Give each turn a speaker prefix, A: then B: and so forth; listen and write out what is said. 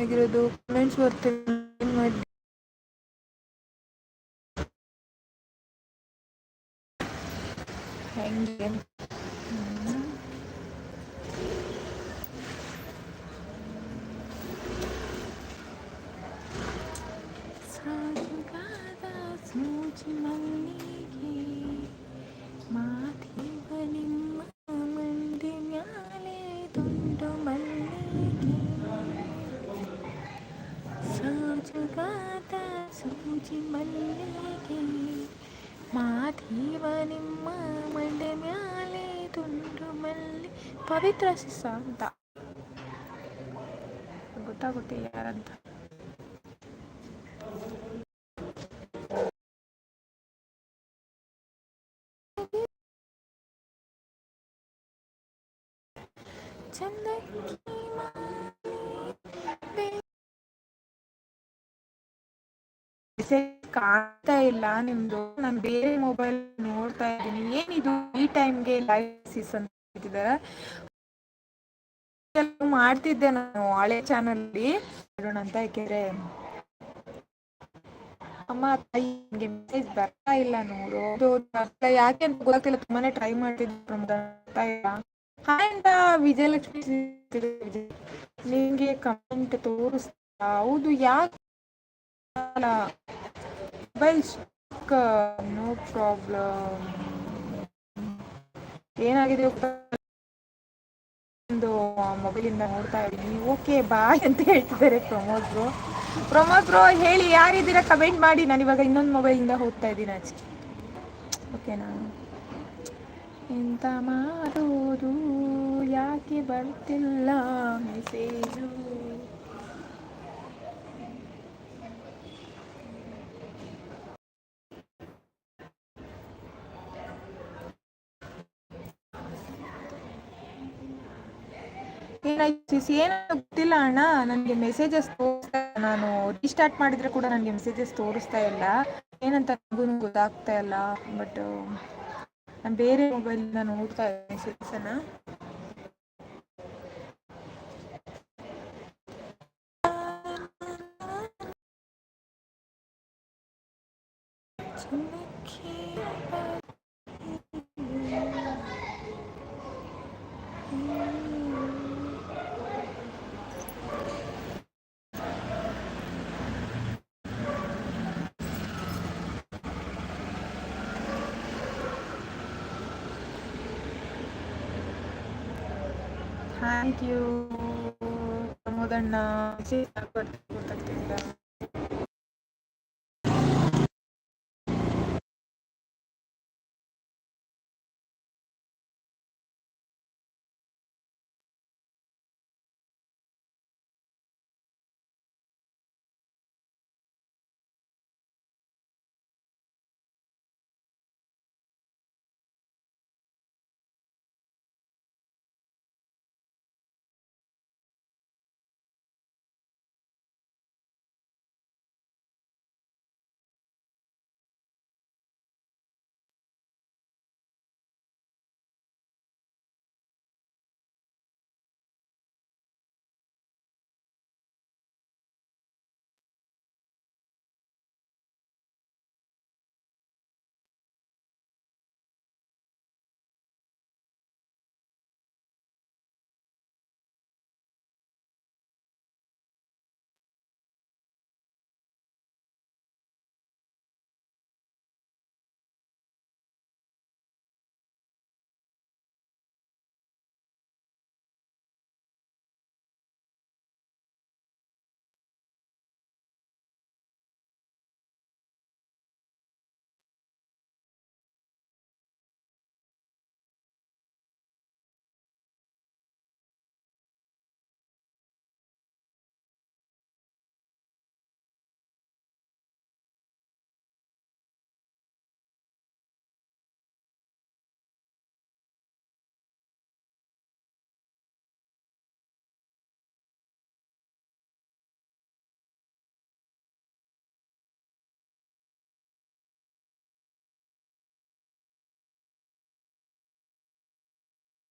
A: ಆಗಿರೋದು ಕಮೆಂಟ್ಸ್ ಬರ್ತಿಲ್ಲ ಮಾಡ್ಲಿ? ಹೆಂಗೆ ಮಲ್ಲಿಗೆ ಮಾದೇವ ನಿಮ್ಮ ಮಂಡೆ ಮ್ಯಾಲೆ ದುಂಡು ಮಲ್ಲಿ ಪವಿತ್ರ ಸಿಸ ಅಂತ ಗೊತ್ತಾಗುತ್ತೆ ಯಾರಂತ ಚಂದಕ್ಕಿ ಮೆಸೇಜ್ ಕಾಣ್ತಾ ಇಲ್ಲ ನಿಮ್ದು. ನಾನು ಬೇರೆ ಮೊಬೈಲ್ ನೋಡ್ತಾ ಇದ್ದೀನಿ. ಏನಿದು ಈ ಟೈಮ್ಗೆ ಲೈವ್ ಸಿಸ್ ಅಂತ ಹೇಳ್ತಿದ್ದಾರೆ? ಮಾಡ್ತಿದ್ದೆ ನಾನು ಹಳೆ ಚಾನಲ್ ನೋಡೋಣ ಅಂತ ಯಾಕೆಂದ್ರೆ ಅಮ್ಮ, ತಾಯಿ ನಿಮ್ಗೆ ಮೆಸೇಜ್ ಬರ್ತಾ ಇಲ್ಲ ನೋಡು. ಯಾಕೆ ಅಂತ ಗೊತ್ತಿಲ್ಲ ತುಂಬಾನೇ ಟ್ರೈ ಇಲ್ಲ. ಹಾಯ್ ಅಂತ ವಿಜಯಲಕ್ಷ್ಮಿ ನಿಮ್ಗೆ ಕಮೆಂಟ್ ತೋರಿಸ್ತಾ. ಹೌದು, ಯಾಕೆ ಮೊಬೈಲ್ ನೋ ಪ್ರಾಬ್ಲಮ್. ಏನಾಗಿದೆ ಒಂದು ಮೊಬೈಲಿಂದ ನೋಡ್ತಾ ಇದ್ದೀನಿ. ಓಕೆ, ಬಾಯ್ ಅಂತ ಹೇಳ್ತಿದ್ದಾರೆ ಪ್ರಮೋದ್ ಬ್ರೋ. ಪ್ರಮೋದ್ ಬ್ರೋ, ಹೇಳಿ, ಯಾರಿದ್ದೀರಾ? ಕಮೆಂಟ್ ಮಾಡಿ. ನಾನು ಇವಾಗ ಇನ್ನೊಂದು ಮೊಬೈಲಿಂದ ಹೋಗ್ತಾ ಇದ್ದೀನಿ ಅಷ್ಟೇ ಓಕೆನಾ ಎಂತ ಮಾಡೋದು? ಯಾಕೆ ಬರ್ತಿಲ್ಲ? ಮೆಸೇಜು ಏನಾಯ್ತು ಸಿ ಏನೋ ಗೊತ್ತಿಲ್ಲ ಅಣ್ಣ. ನನಗೆ ಮೆಸೇಜಸ್ ತೋರಿಸ್ತಾ ನಾನು ರೀಸ್ಟಾರ್ಟ್ ಮಾಡಿದ್ರೆ ಕೂಡ ನನಗೆ ಮೆಸೇಜಸ್ ತೋರಿಸ್ತಾ ಇಲ್ಲ. ಏನಂತ ನನಗೂ ಗೊತ್ತಾಗ್ತಾ ಇಲ್ಲ. ಬಟ್ ನಾನು ಬೇರೆ ಮೊಬೈಲಿಂದ ನೋಡ್ತಾ ಇದ್ದೀನಿ ಮೆಸೇಜನ್ನು ಥ್ಯಾಂಕ್ ಯು ಪ್ರಮೋದಣ್ಣ ಮೆಸೇಜ್ ಗೊತ್ತಾಗ್ತಿಲ್ಲ